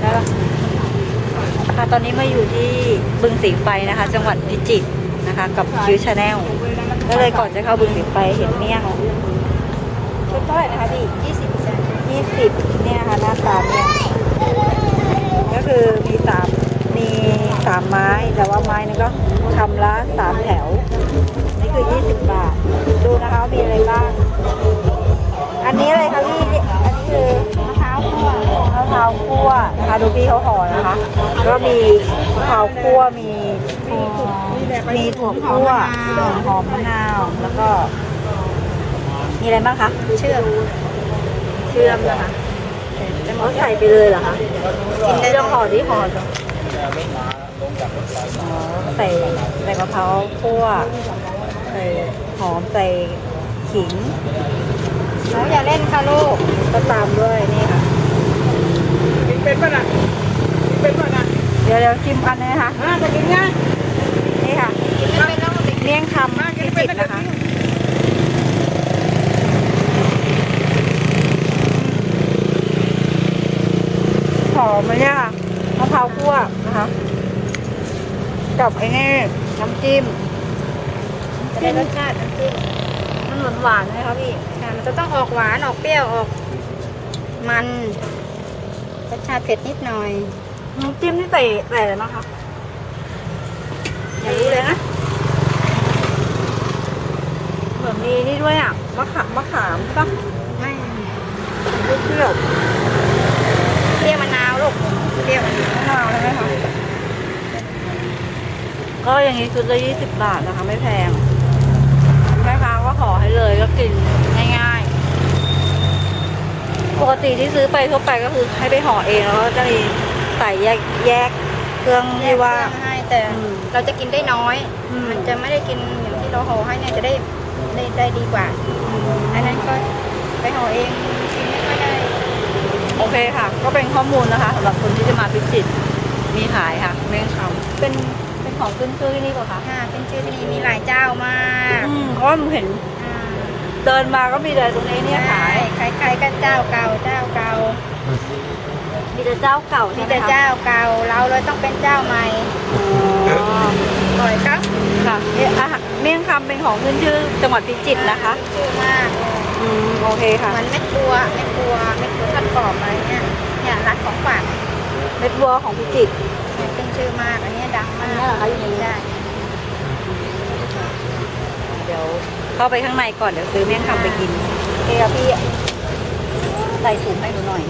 ได้ปะค่ะตอนนี้มาอยู่ที่บึงสีไฟนะคะ จังหวัดพิจิตรนะคะ กับคิวชาแนลก็เลยก่อนจะเข้าบึงสีไฟเห็นเมี่ยงชุดเท่าไหร่นะคะพี่ยี่สิบยี่สิบเนี่ยค่ะหน้าตาเนี่ยก็คือมีสามมีสามไม้ แต่ว่าไม้นึงก็คำละสามแถว นี่คือยี่สิบบาท ดูนะคะว่ามีอะไรบ้าง เขาห่อนะคะ ก็มีมะพร้าวคั่วมีมีถั่วคั่วหอมมะนาวแล้วก็ มีอะไรบ้างคะเชื่อมเชื่อมนะคะเขาใส่ไปเลยเหรอคะกินได้ต้องห่อที่ห่อจ้ะอ๋อใส่ใส่มะพร้าวคั่วใส่หอมใส่ขิงหนูอย่าเล่นค่ะลูกก็ตามด้วยนี่ค่ะกิน เป็นป่ะน่ะกินเป็นป่ะน่ะเดี๋ยวเดี๋ยวชิมกันเลยนะคะอ่าจะกินง่ายนี่ค่ะกินไม่เป็นแล้วเด็กเมี่ยงคำพิจิตรนะคะหอมไหมเนี่ยค่ะมะพร้าวคั่วนะคะกับไอ้นี่น้ำจิ้มจะได้รสชาติน้ำจิ้มมันหวานหวานๆไหมคะพี่ค่ะมันจะต้องออกหวานออกเปรี้ยวออกมัน รสชาติเผ็ดนิดหน่อยน้ำจิ้มที่ใส่ใส่อะไรบ้างคะอยากรู้เลยนะเหมือนมีนี่ด้วยอะมะขามมะขามใช่ปะไม่เปรี้ยวเปรี้ยวมะนาวลูกเปรี้ยวมะนาวมะนาวใช่ไหมคะก็อย่างนี้ชุดละยี่สิบบาทนะคะ ไม่แพงแม่ค้าก็ขอให้เลยก็กินง่ายๆ ปก ติที่ซื้อไปทั่วไปก็คือให้ไปห่อเองแล้วก็จะมีใส่แยกแยกเครื่องแยที่กว่า เครื่องให้แต่อืมเราจะกินได้น้อย อืม มันจะไม่ได้กินอย่างที่เราห่อให้เนี่ยจะได้ได้ได้ดีกว่า อันนั้นก็ไปห่อเองกินไม่ค่อยได้ โอเคค่ะ ก็เป็นข้อมูลนะคะสำหรับคนที่จะมาพิจิตรมีขายค่ะเมี่ยงคำเป็นเป็นของขึ้นชื่อที่นี่ป่ะคะค่ะเป็นชื่อที่นี่มีหลายเจ้ามากอืมเพราะว่าหนูเห็นอ่าเดินมาก็มีแต่ตรงนี้เนี่ยขายขายขายกันเจ้าเก่าเจ้าเก่ามีแต่เจ้าเก่ามีใช่ไหมแต่คะเจ้าเก่าเราเลยต้องเป็นเจ้าใหม่อ๋อบ่อยครับค่ะเนี่ยอาหารเมี่ยงคำเป็นของขึ้นชื่อจังหวัดพิจิตรนะคะชื่อมากเลยอืมโอเคค่ะเหมันเม็ดบัวเม็ดบัวเม็ดบัวทอดกรอบอะไรเนี่ยเนี่ยร้านของฝากเม็ดบัวของพิจิตรเนี่ยขึ้นชื่อมาก อันเนี้ยดังมากอันเนี้ยเหรอคะอยู่ในนี้ได้เดี๋ยวเข้าไปข้างในก่อนเดี๋ยวซื้อเมี่ยงคำไปกินโอเคค่ะพี่ ใส่ถุงให้หนูหน่อย